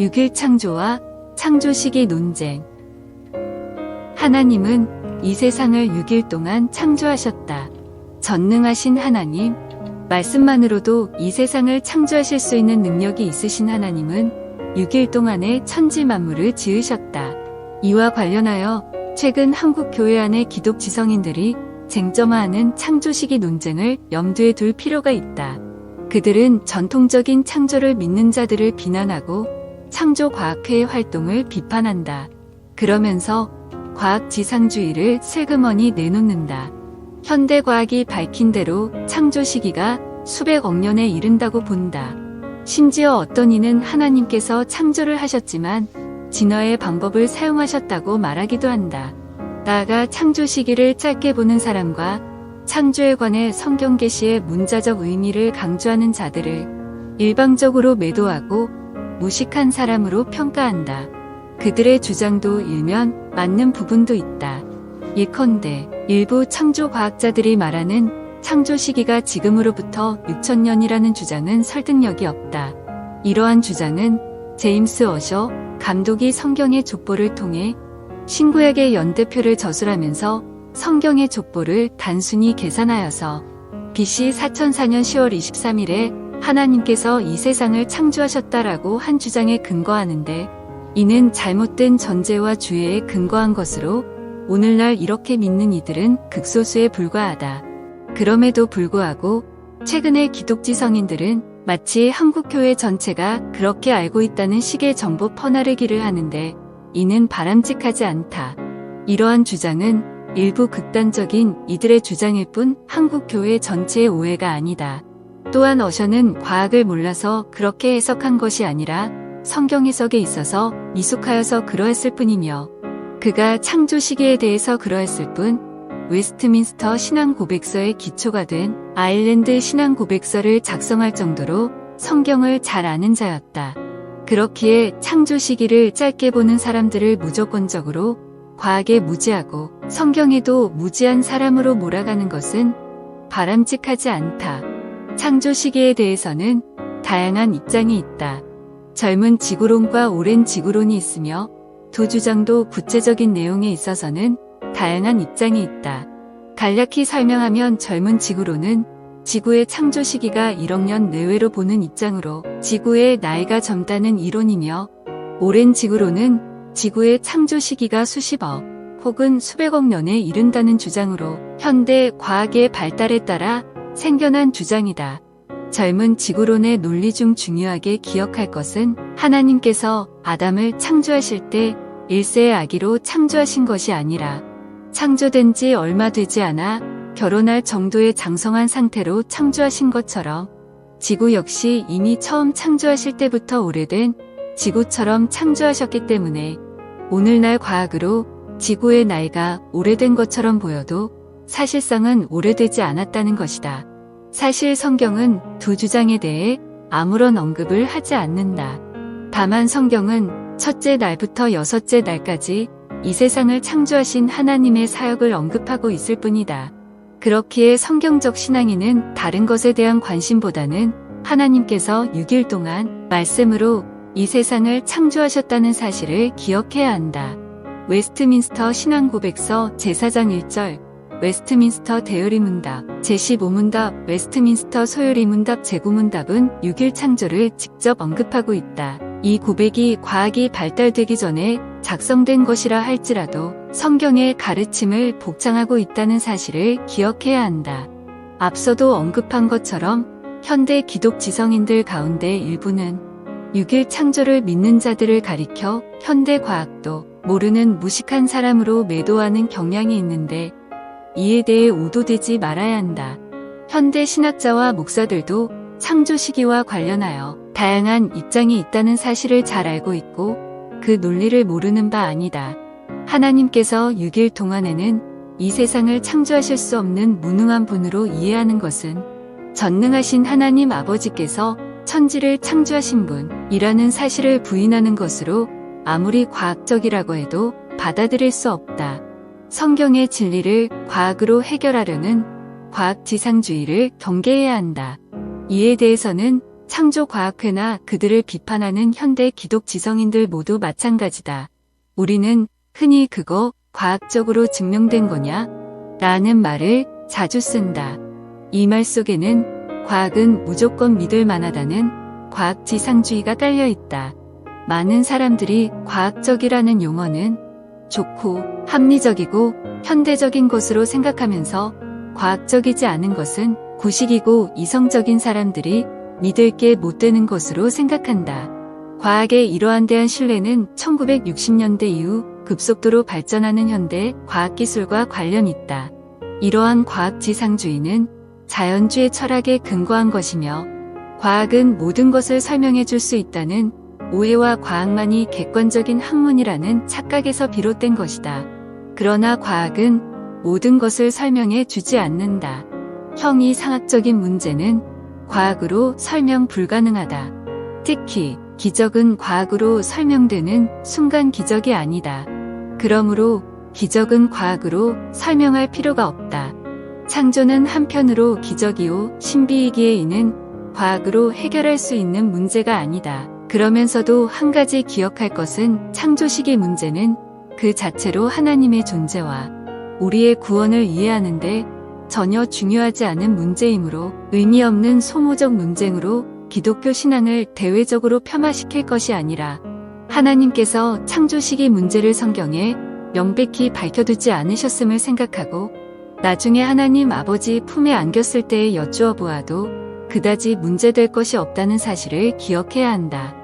6일 창조와 창조 시기 논쟁. 하나님은 이 세상을 6일 동안 창조하셨다. 전능하신 하나님, 말씀만으로도 이 세상을 창조하실 수 있는 능력이 있으신 하나님은 6일 동안에 천지 만물을 지으셨다. 이와 관련하여 최근 한국 교회 안의 기독 지성인들이 쟁점화하는 창조 시기 논쟁을 염두에 둘 필요가 있다. 그들은 전통적인 창조를 믿는 자들을 비난하고 창조 과학회의 활동을 비판한다. 그러면서 과학 지상주의를 슬그머니 내놓는다. 현대 과학이 밝힌 대로 창조 시기가 수백억 년에 이른다고 본다. 심지어 어떤 이는 하나님께서 창조를 하셨지만 진화의 방법을 사용하셨다고 말하기도 한다. 나아가 창조 시기를 짧게 보는 사람과 창조에 관해 성경 계시의 문자적 의미를 강조하는 자들을 일방적으로 매도하고 무식한 사람으로 평가한다. 그들의 주장도 일면 맞는 부분도 있다. 예컨대 일부 창조 과학자들이 말하는 창조 시기가 지금으로부터 6천년이라는 주장은 설득력이 없다. 이러한 주장은 제임스 어셔 감독이 성경의 족보를 통해 신구약의 연대표를 저술하면서 성경의 족보를 단순히 계산하여서 BC 4004년 10월 23일에 하나님께서 이 세상을 창조하셨다라고 한 주장에 근거하는데 이는 잘못된 전제와 주의에 근거한 것으로 오늘날 이렇게 믿는 이들은 극소수에 불과하다. 그럼에도 불구하고 최근의 기독지 성인들은 마치 한국교회 전체가 그렇게 알고 있다는 식의 정보 퍼나르기를 하는데 이는 바람직하지 않다. 이러한 주장은 일부 극단적인 이들의 주장일 뿐 한국교회 전체의 오해가 아니다. 또한 어셔는 과학을 몰라서 그렇게 해석한 것이 아니라 성경 해석에 있어서 미숙하여서 그러했을 뿐이며 그가 창조 시기에 대해서 그러했을 뿐 웨스트민스터 신앙 고백서의 기초가 된 아일랜드 신앙 고백서를 작성할 정도로 성경을 잘 아는 자였다. 그렇기에 창조 시기를 짧게 보는 사람들을 무조건적으로 과학에 무지하고 성경에도 무지한 사람으로 몰아가는 것은 바람직하지 않다. 창조 시기에 대해서는 다양한 입장이 있다. 젊은 지구론과 오랜 지구론이 있으며 두 주장도 구체적인 내용에 있어서는 다양한 입장이 있다. 간략히 설명하면 젊은 지구론은 지구의 창조 시기가 1억 년 내외로 보는 입장으로 지구의 나이가 젊다는 이론이며 오랜 지구론은 지구의 창조 시기가 수십억 혹은 수백억 년에 이른다는 주장으로 현대 과학의 발달에 따라 생겨난 주장이다. 젊은 지구론의 논리 중 중요하게 기억할 것은 하나님께서 아담을 창조하실 때 일세의 아기로 창조하신 것이 아니라 창조된 지 얼마 되지 않아 결혼할 정도의 장성한 상태로 창조하신 것처럼 지구 역시 이미 처음 창조하실 때부터 오래된 지구처럼 창조하셨기 때문에 오늘날 과학으로 지구의 나이가 오래된 것처럼 보여도 사실상은 오래되지 않았다는 것이다. 사실 성경은 두 주장에 대해 아무런 언급을 하지 않는다. 다만 성경은 첫째 날부터 여섯째 날까지 이 세상을 창조하신 하나님의 사역을 언급하고 있을 뿐이다. 그렇기에 성경적 신앙인은 다른 것에 대한 관심보다는 하나님께서 6일 동안 말씀으로 이 세상을 창조하셨다는 사실을 기억해야 한다. 웨스트민스터 신앙고백서 제4장 1절 웨스트민스터 대열리 문답 제15문답 웨스트민스터 소요리 문답 제9문답은 6일 창조를 직접 언급하고 있다. 이 고백이 과학이 발달되기 전에 작성된 것이라 할지라도 성경의 가르침을 복장하고 있다는 사실을 기억해야 한다. 앞서도 언급한 것처럼 현대 기독 지성인들 가운데 일부는 6일 창조를 믿는 자들을 가리켜 현대 과학도 모르는 무식한 사람으로 매도하는 경향이 있는데 이에 대해 우도되지 말아야 한다. 현대 신학자와 목사들도 창조 시기와 관련하여 다양한 입장이 있다는 사실을 잘 알고 있고 그 논리를 모르는 바 아니다. 하나님께서 6일 동안에는 이 세상을 창조하실 수 없는 무능한 분으로 이해하는 것은 전능하신 하나님 아버지께서 천지를 창조하신 분이라는 사실을 부인하는 것으로 아무리 과학적이라고 해도 받아들일 수 없다. 성경의 진리를 과학으로 해결하려는 과학 지상주의를 경계해야 한다. 이에 대해서는 창조과학회나 그들을 비판하는 현대 기독 지성인들 모두 마찬가지다. 우리는 흔히 그거 과학적으로 증명된 거냐? 라는 말을 자주 쓴다. 이 말 속에는 과학은 무조건 믿을 만하다는 과학 지상주의가 깔려 있다. 많은 사람들이 과학적이라는 용어는 좋고 합리적이고 현대적인 것으로 생각하면서 과학적이지 않은 것은 구식이고 이성적인 사람들이 믿을 게 못 되는 것으로 생각한다. 과학의 이러한 대한 신뢰는 1960년대 이후 급속도로 발전하는 현대 과학기술과 관련 있다. 이러한 과학지상주의는 자연주의 철학에 근거한 것이며 과학은 모든 것을 설명해 줄 수 있다는 오해와 과학만이 객관적인 학문이라는 착각에서 비롯된 것이다. 그러나 과학은 모든 것을 설명해 주지 않는다. 형이 상학적인 문제는 과학으로 설명 불가능하다. 특히 기적은 과학으로 설명되는 순간 기적이 아니다. 그러므로 기적은 과학으로 설명할 필요가 없다. 창조는 한편으로 기적이요 신비이기에 이는 과학으로 해결할 수 있는 문제가 아니다. 그러면서도 한 가지 기억할 것은 창조식의 문제는 그 자체로 하나님의 존재와 우리의 구원을 이해하는데 전혀 중요하지 않은 문제이므로 의미 없는 소모적 논쟁으로 기독교 신앙을 대외적으로 폄하시킬 것이 아니라 하나님께서 창조식의 문제를 성경에 명백히 밝혀두지 않으셨음을 생각하고 나중에 하나님 아버지 품에 안겼을 때에 여쭈어 보아도 그다지 문제될 것이 없다는 사실을 기억해야 한다.